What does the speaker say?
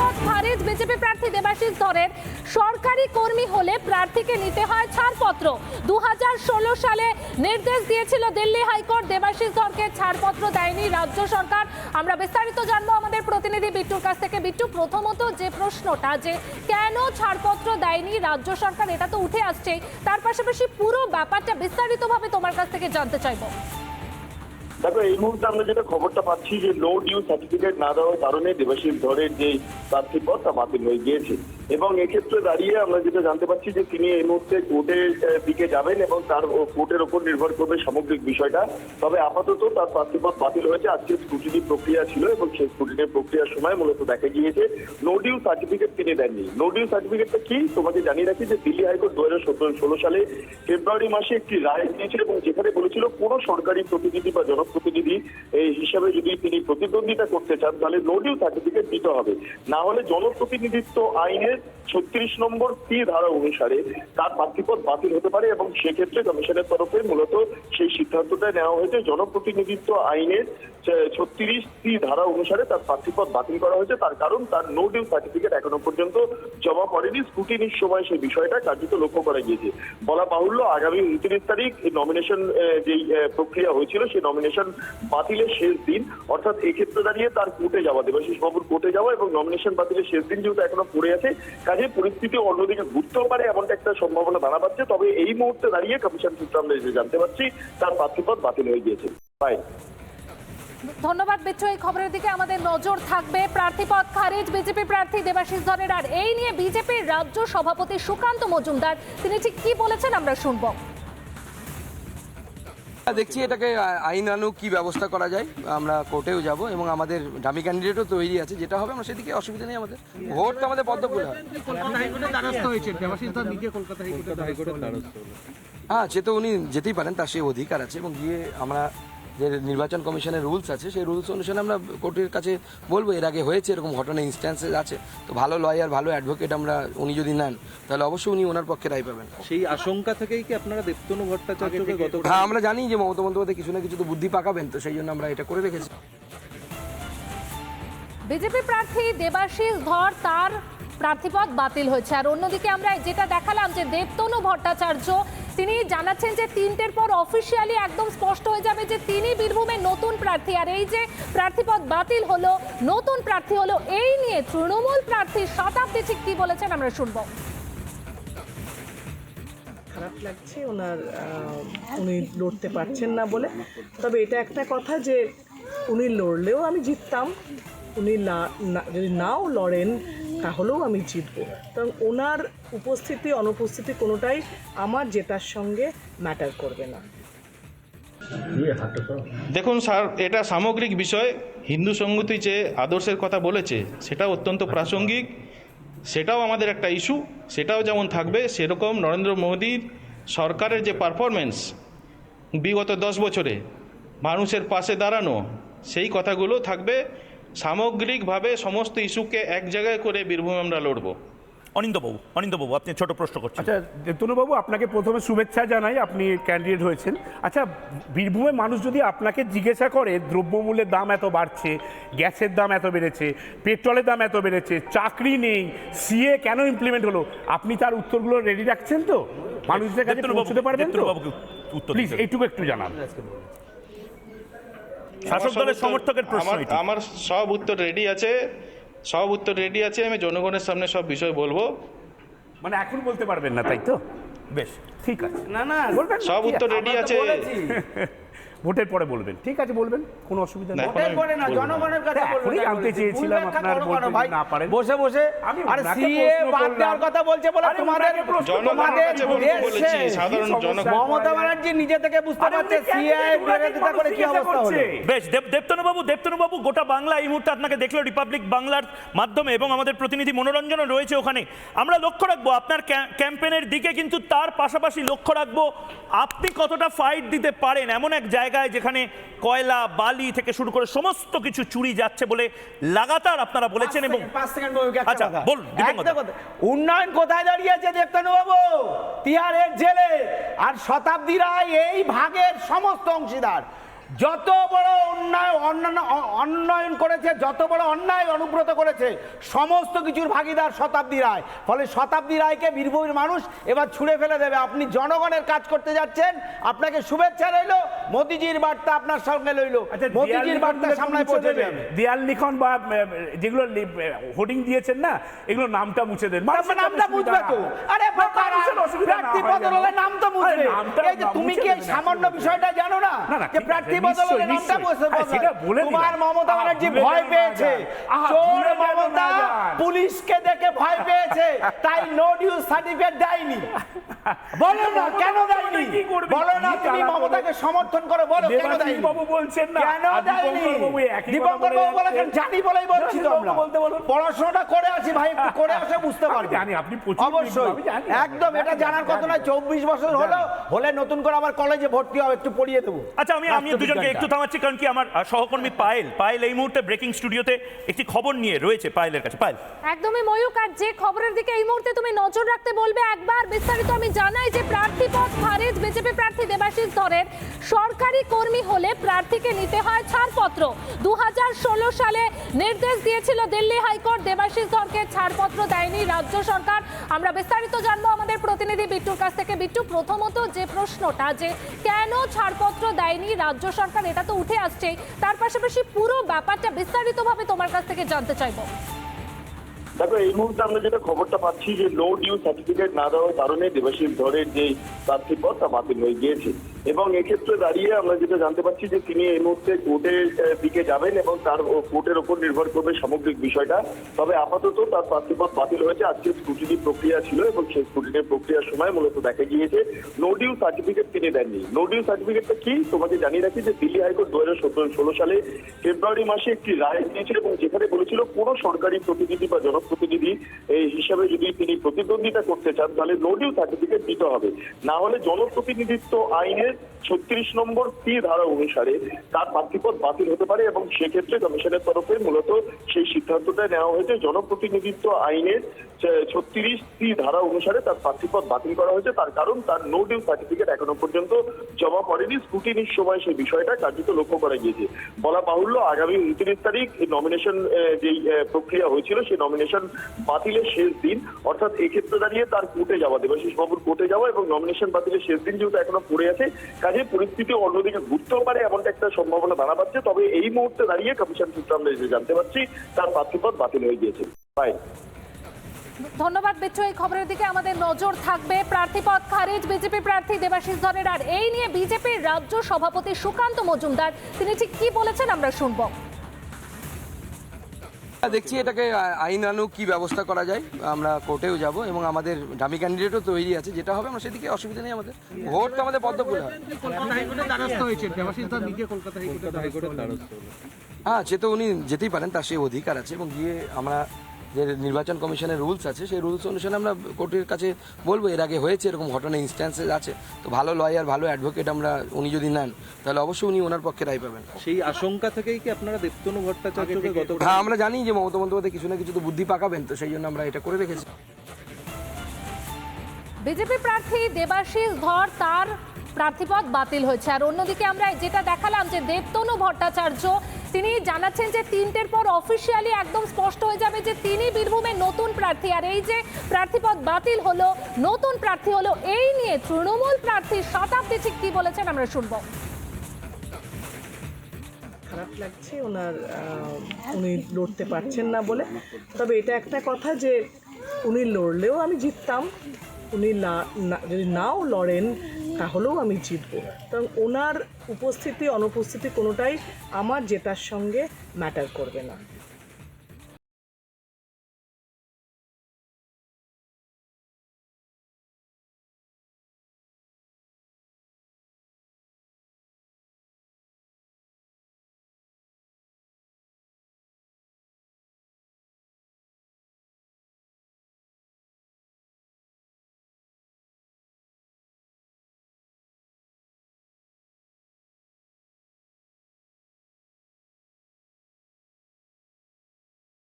প্রার্থীপদ খারিজ। বিজেপি প্রার্থী দেবাশিস ধরের সরকারি কর্মী হলে প্রার্থীকে নিতে হয় ছাড়পত্র। দু সালে নির্দেশ দিয়েছিল দিল্লি হাইকোর্ট। দেবাশিস ধরকে ছাড়পত্র দেয়নি রাজ্য সরকার। আমরা বিস্তারিত জানব আমাদের প্রতিনিধি বিট্টুর কাছ থেকে। বিট্টু, প্রথমত যে প্রশ্নটা যে কেন ছাড়পত্র দেয়নি রাজ্য সরকার, এটা তো উঠে আসছে তার পাশাপাশি পুরো ব্যাপারটা বিস্তারিতভাবে তোমার কাছ থেকে জানতে চাইব। দেখো, এই মুহূর্তে আমরা যেটা খবরটা পাচ্ছি যে নো ডিউ সার্টিফিকেট না দেওয়ার কারণে দেবাশিস ধরের যে প্রার্থী পদ তা বাতিল হয়ে গিয়েছে। এবং এক্ষেত্রে দাঁড়িয়ে আমরা যেটা জানতে পারছি যে তিনি এই মুহূর্তে কোর্টের দিকে যাবেন এবং তার কোর্টের ওপর নির্ভর করবে সামগ্রিক বিষয়টা। তবে আপাতত তার প্রার্থীপদ বাতিল হয়েছে। আজকে স্ক্রুটিনি প্রক্রিয়া ছিল এবং সেই স্ক্রুটিনি প্রক্রিয়ার সময় মূলত দেখা গিয়েছে। নো ডিউ সার্টিফিকেট তিনি দেননি। নো ডিউ সার্টিফিকেটটা কি? তোমাকে জানিয়ে রাখি যে দিল্লি হাইকোর্ট দু হাজার সতেরো, ষোলো সালে ফেব্রুয়ারি মাসে একটি রায় দিয়েছিল এবং যেখানে বলেছিল কোনো সরকারি প্রতিনিধি বা জনপ্রতিনিধি, এই হিসাবে যদি তিনি প্রতিদ্বন্দ্বিতা করতে চান, তাহলে নো ডিউ সার্টিফিকেট দিতে হবে। না হলে জনপ্রতিনিধিত্ব আইনের ছত্রিশ নম্বর সি ধারা অনুসারে তার প্রার্থীপদ বাতিল হতে পারে এবং সেক্ষেত্রে কমিশনের তরফে মূলত সেই সিদ্ধান্তটা নেওয়া হয়েছে। জনপ্রতিনিধিত্ব আইনের ছত্রিশ সি ধারা অনুসারে তার প্রার্থীপদ বাতিল করা হয়েছে। তার কারণ তার নো ডিউ সার্টিফিকেট এখনও পর্যন্ত জমা পড়েনি। স্কুটিনির সময় সেই বিষয়টা কার্যত লক্ষ্য করা গিয়েছে। বলা বাহুল্য, আগামী উনত্রিশ তারিখ নমিনেশন যেই প্রক্রিয়া হয়েছিল সেই নমিনেশন বাতিলের শেষ দিন। অর্থাৎ এক্ষেত্রে দাঁড়িয়ে তার কোর্টে যাওয়া দেবাশিস বাবুর কোর্টে যাওয়া এবং নমিনেশন বাতিলের শেষ দিন যেহেতু এখনও পড়ে আছে কাজে পরিস্থিতি অন্যদিকে ঘুরতেও পারে, এমনটা একটা সম্ভাবনা দাঁড়া পাচ্ছে। তবে এই মুহূর্তে দাঁড়িয়ে কমিশন সূত্রে আমরা যে জানতে পারছি, তার প্রার্থীপদ বাতিল হয়ে গিয়েছে। বাই ধন্যবাদ বিচ্ছু এই খবরের দিকে আমাদের নজর থাকবে। প্রার্থীপদ খারিজ, বিজেপি প্রার্থী দেবাশিস ধরের। আর এই নিয়ে বিজেপির রাজ্য সভাপতি সুকান্ত মজুমদার, তিনি ঠিক কি বলেছেন আমরা শুনব। দেখছি এটাকে আইন আনু কি ব্যবস্থা করা যায়। আমরা কোর্টেও যাব এবং আমাদের ডামি ক্যান্ডিডেটও তৈরি আছে যেটা হবে আমরা সেদিকে অসুবিধা নেই আমাদের। ভোট তো আমাদের পদ্মপুর হয়। হ্যাঁ সে তো উনি যেতেই পারেন তার সে অধিকার আছে এবং গিয়ে আমরা যে নির্বাচন কমিশনের রুলস আছে সেই রুলস অনুসারে আমরা কোর্টের কাছে বলব এর আগে হয়েছে এরকম ঘটনা ইনস্ট্যান্সেস আছে। তো ভালো লয়ার ভালো অ্যাডভোকেট আমরা উনি যদি নেন তাহলে অবশ্যই উনি ওনার পক্ষে রায় পাবেন। সেই আশঙ্কা থেকেই কি আপনারা দেবতনু ভট্টাচার্যকে গত হ্যাঁ আমরা জানি যে মমতা বন্দ্যোপাধ্যায় কিছু না কিছু তো বুদ্ধি পাকাবেন তো সেই জন্য আমরা এটা করে রেখেছি। বিজেপি প্রার্থী দেবাশিস ধর তার প্রার্থীপদ বাতিল হয়েছে। আর অন্যদিকে আমরা যেটা দেখালাম যে দেবতনু ভট্টাচার্য তিনি জানাচ্ছেন যে তিনটের পর অফিসিয়ালি একদম স্পষ্ট হয়ে যাবে যে তিনি বীরভূমের নতুন প্রার্থী। আর এই যে প্রার্থীপদ বাতিল হলো, নতুন প্রার্থী হলো, এই নিয়ে তৃণমূল প্রার্থী শতাব্দী ঠিক কি বলেছেন আমরা শুনব। খারাপ লাগছে ওনার উনি লড়তে পারছেন না বলে। তবে এটা একটা কথা যে উনি লড়লেও আমি জিততাম, উনি না, না- যদি নাও লড়েন তাহলেও আমি জিতবো। কারণ ওনার উপস্থিতি, অনুপস্থিতি কোনোটাই আমার জেতার সঙ্গে ম্যাটার করবে না। দেখুন স্যার, এটা সামগ্রিক বিষয়। হিন্দু সংগতি যে আদর্শের কথা বলেছে সেটা অত্যন্ত প্রাসঙ্গিক। সেটাও আমাদের একটা ইস্যু। সেটাও যেমন থাকবে, সেরকম নরেন্দ্র মোদীর সরকারের যে পারফরমেন্স বিগত দশ বছরে, মানুষের পাশে দাঁড়ানো, সেই কথাগুলো থাকবে। সামগ্রিকভাবে সমস্ত ইস্যুকে এক জায়গায় করে বীরভূম আমরা লড়ব অনিন্দবাবু অনিন্দবাবু আপনি ছোট প্রশ্ন করছেন আচ্ছা দেবতনুবাবু আপনাকে প্রথমে শুভেচ্ছা জানাই আপনি ক্যান্ডিডেট হয়েছেন আচ্ছা বীরভূমে মানুষ যদি আপনাকে জিজ্ঞাসা করে দ্রব্যমূল্যের দাম এত বাড়ছে গ্যাসের দাম এত বেড়েছে পেট্রোলের দাম এত বেড়েছে চাকরি নেই সিএ কেন ইমপ্লিমেন্ট হলো আপনি তার উত্তরগুলো রেডি রাখছেন তো মানুষদের কাছে পৌঁছতে পারবেন তো উত্তর প্লিজ এইটুকু একটু জানান শাসক দলের সমর্থকের প্রশ্ন আমার আমার সব উত্তর রেডি আছে। সব উত্তর রেডি আছে। আমি জনগণের সামনে সব বিষয় বলব। মানে এখন বলতে পারবেন না তাই তো? বেশ ঠিক আছে। না না সব উত্তর রেডি আছে। ভোটের পরে বলবেন। ঠিক আছে বলবেন? কোনো অসুবিধা নেই। আমি বলব না। জনগণের কাছে হ্যাঁ, বলবেন, জানতে চেয়েছিলাম আপনার বলতে? না পারেন। বসে বসে। আমি আরে সিএ বাদ দেওয়ার কথা বলছে বলে তোমাদের তোমাদের বলেছি, সাধারণ জনগণ মমতা ব্যানার্জি নিজে থেকে বুঝতে পারছে সিএ বিরোধিতা করে কি অবস্থা হলো। বেশ দেব দেবতনুবাবু দেবতনুবাবু গোটা বাংলা এই মুহূর্তে আপনাকে দেখল। রিপাবলিক বাংলার মাধ্যমে এবং আমাদের প্রতিনিধি মনোরঞ্জনও রয়েছে ওখানে। আমরা লক্ষ্য রাখব আপনার ক্যাম্পেনের দিকে কিন্তু তার পাশাপাশি লক্ষ্য রাখব আপনি কতটা ফাইট দিতে পারেন এমন এক জায়গায় যেখানে কয়লা বালি থেকে শুরু করে সমস্ত কিছু চুরি যাচ্ছে বলে লাগাতার আপনারা বলেছেন এবং আচ্ছা, বলুন। উন্নয়ন কোথায় দাঁড়িয়েছে দেবতানু বাবু তিহারের জেলে। আর শতাব্দী রায় এই ভাগের সমস্ত অংশীদার। যত বড় অন্যায় অন্যান্য অন্যায়ন করেছে যত বড় অন্যায় অনুব্রত করেছে সমস্ত কিছুর ভাগিদার শতাব্দী রায়। ফলে শতাব্দী রায়কে বীরভূমের মানুষ এবার ছুঁড়ে ফেলে দেবে। আপনি জনগণের কাজ করতে যাচ্ছেন আপনাকে শুভেচ্ছা রইল মোদিজির বার্তা আপনার সঙ্গে রইল। আচ্ছা মোদিজির বার্তা সামনে পৌঁছে দেবে। দেয়াল লিখন বা যেগুলো হোর্ডিং দিয়েছেন না এগুলো নামটা মুছে দেন। নামটা বুঝবে তো। আরে প্রার্থী বদল হলে নাম তো যে তুমি কি সামান্য বিষয়টা জানো না? না, না, যে প্রার্থী আছে, বদল হলে নামটা নিশ্চয়ই। হ্যাঁ, তোমার মমতা ব্যানার্জি ভয় পেয়েছে। চোর মমতা পুলিশকে ভয় পেয়েছে তাই নো ডিউজ সার্টিফিকেট দেয়নি। বলো না কেন দেয়নি? বলো না তুমি মমতাকে সমর্থন করো বলো কেন দেয়নি? বাবু বলছেন না কেন দেয়নি দীপঙ্কর বাবু বলে বাবু জানি বলেই বলছি তো আমরা বলতে বলুন। পড়াশোনাটা করে আছি ভাই একটু করে আসে বুঝতে পারবে। জানি, আপনি প্রচুর অবশ্যই। একদম এটা জানার কথা নয় চব্বিশ বছর হলো হলে নতুন করে আবার কলেজে ভর্তি হবে একটু পড়িয়ে দেবো। আচ্ছা আমি আমি দুজনকে একটু থামাচ্ছি কারণ কি আমার সহকর্মী পায়েল পায়েল এই মুহূর্তে ব্রেকিং স্টুডিওতে একটি খবর নিয়ে রয়েছে পায়েলের কাছে। পায়েল। একদমই ময়ূক আর যে খবরের দিকে এই মুহূর্তে তুমি নজর রাখতে বলবে, একবার বিস্তারিত আমি জানাই যে প্রার্থী পদ খারিজ, বিজেপি প্রার্থী দেবাশিস ধরের সরকারি কর্মী হলে প্রার্থীকে নিতে হয় ছাড়পত্র। দু হাজার ষোলো সালে নির্দেশ দিয়েছিল দিল্লি হাইকোর্ট, দেবাশিস ধরকে ছাড়পত্র দেয়নি রাজ্য সরকার। আমরা বিস্তারিত জানব আমাদের প্রতিনিধি বিট্টুর কাছ থেকে। বিট্টু, প্রথমত যে প্রশ্নটা যে কেন ছাড়পত্র দেয়নি রাজ্য সরকার, এটা তো উঠে আসছেই। তার পাশাপাশি পুরো ব্যাপারটা বিস্তারিতভাবে তোমার কাছ থেকে জানতে চাইব। দেখো এই মুহূর্তে আমরা যেটা খবরটা পাচ্ছি যে নো ডিউ সার্টিফিকেট না দেওয়ার কারণে দেবাশিস ধরের যে প্রার্থী পদ তা বাতিল হয়ে গিয়েছে। এবং এক্ষেত্রে দাঁড়িয়ে আমরা যেটা জানতে পারছি যে তিনি এই মুহূর্তে কোর্টের দিকে যাবেন এবং তার কোর্টের ওপর নির্ভর করবে সামগ্রিক বিষয়টা। তবে আপাতত তার প্রার্থী পদ বাতিল হয়েছে। আজকে স্ক্রুটিনি প্রক্রিয়া ছিল এবং সেই স্ক্রুটিনি প্রক্রিয়ার সময় মূলত দেখা গিয়েছে। নো ডিউ সার্টিফিকেট তিনি দেননি। নো ডিউ সার্টিফিকেটটা কি? তোমাকে জানিয়ে রাখি যে দিল্লি হাইকোর্ট দু হাজার ষোলো সালে ফেব্রুয়ারি মাসে একটি রায় দিয়েছিল এবং যেখানে বলেছিল কোনো সরকারি প্রতিনিধি বা জনপ্রতিনিধি এই হিসাবে যদি তিনি প্রতিদ্বন্দ্বিতা করতে চান, তাহলে নো ডিউ সার্টিফিকেট দিতে হবে। না হলে জনপ্রতিনিধিত্ব আইনের ছত্রিশ নম্বর সি ধারা অনুসারে তার প্রার্থীপদ বাতিল হতে পারে এবং সেক্ষেত্রে কমিশনের তরফে মূলত সেই সিদ্ধান্তটা নেওয়া হয়েছে। জনপ্রতিনিধিত্ব আইনের ছত্রিশ সি ধারা অনুসারে তার প্রার্থীপদ বাতিল করা হয়েছে। তার কারণ তার নো ডিউ সার্টিফিকেট এখনও পর্যন্ত জমা পড়েনি। স্ক্রুটিনির সময় সেই বিষয়টা কার্যত লক্ষ্য করা গিয়েছে। বলা বাহুল্য, আগামী উনত্রিশ তারিখ নমিনেশন যেই প্রক্রিয়া হয়েছিল সেই নমিনেশন বাতিলের শেষ দিন। অর্থাৎ এক্ষেত্রে দাঁড়িয়ে তার কোর্টে যাওয়া দেবাশিস বাবুর কোর্টে যাওয়া এবং নমিনেশন বাতিলের শেষ দিন যেহেতু এখনও পড়ে আছে কাজে পরিস্থিতি অন্যদিকে ঘুরতেও পারে, এমনটা একটা সম্ভাবনা দাঁড়া পাচ্ছে। তবে এই মুহূর্তে দাঁড়িয়ে কমিশন সূত্রে আমরা জানতে পারছি, তার প্রার্থীপদ বাতিল হয়ে গিয়েছে। বাই ধন্যবাদ বিচ্ছু এই খবরের দিকে। আমাদের নজর থাকবে প্রার্থী পদ খারিজ, বিজেপি প্রার্থী দেবাশিস ধরের আর এই নিয়ে বিজেপির রাজ্য সভাপতি সুকান্ত মজুমদার, তিনি ঠিক কি বলেছেন আমরা শুনব। দেখছি এটাকে আইনানু কি ব্যবস্থা করা যায়, আমরা কোর্টেও যাব এবং আমাদের ডামি ক্যান্ডিডেটও তৈরি আছে, যেটা হবে আমরা সেদিকে অসুবিধা নেই আমাদের। ভোট তো আমাদের পদ্মপুরে হয় হ্যাঁ সে তো উনি যেতেই পারেন, তার সে অধিকার আছে এবং গিয়ে আমরা যে নির্বাচন কমিশনের রুলস আছে সেই রুলস অনুসারে আমরা কোর্টের কাছে বলব এর আগে হয়েছে এরকম ঘটনা ইনস্ট্যান্সেস আছে। তো ভালো লয়ার ভালো অ্যাডভোকেট আমরা উনি যদি নেন তাহলে অবশ্যই উনি ওনার পক্ষে রায় পাবেন। সেই আশঙ্কা থেকেই কি আপনারা দেবতনু ভট্টাচার্যকে গত হ্যাঁ আমরা জানি যে মমতা বন্দ্যোপাধ্যায় কিছু না কিছু তো বুদ্ধি পাকাবেন তো সেই জন্য আমরা এটা করে রেখেছি। বিজেপি প্রার্থী দেবাশিস ধর তার প্রার্থীপদ বাতিল হয়েছে। আর অন্যদিকে আমরা যেটা দেখালাম যে দেবতনু ভট্টাচার্য তিনি জানাচ্ছেন যে তিনটের পর অফিসিয়ালি একদম স্পষ্ট হয়ে যাবে যে তিনি বীরভূমের নতুন প্রার্থী। আর এই যে প্রার্থীপদ বাতিল হলো, নতুন প্রার্থী হলো, এই নিয়ে তৃণমূল প্রার্থী শতাব্দী ঠিক কি বলেছেন আমরা শুনব। খারাপ লাগছে, ওনার উনি লড়তে পারছেন না বলে। তবে এটা একটা কথা যে উনি লড়লেও আমি জিততাম, উনি না, যদি নাও লড়েন তাহলেও আমি জিতবো। কারণ ওনার উপস্থিতি অনুপস্থিতি কোনোটাই আমার জেতার সঙ্গে ম্যাটার করবে না।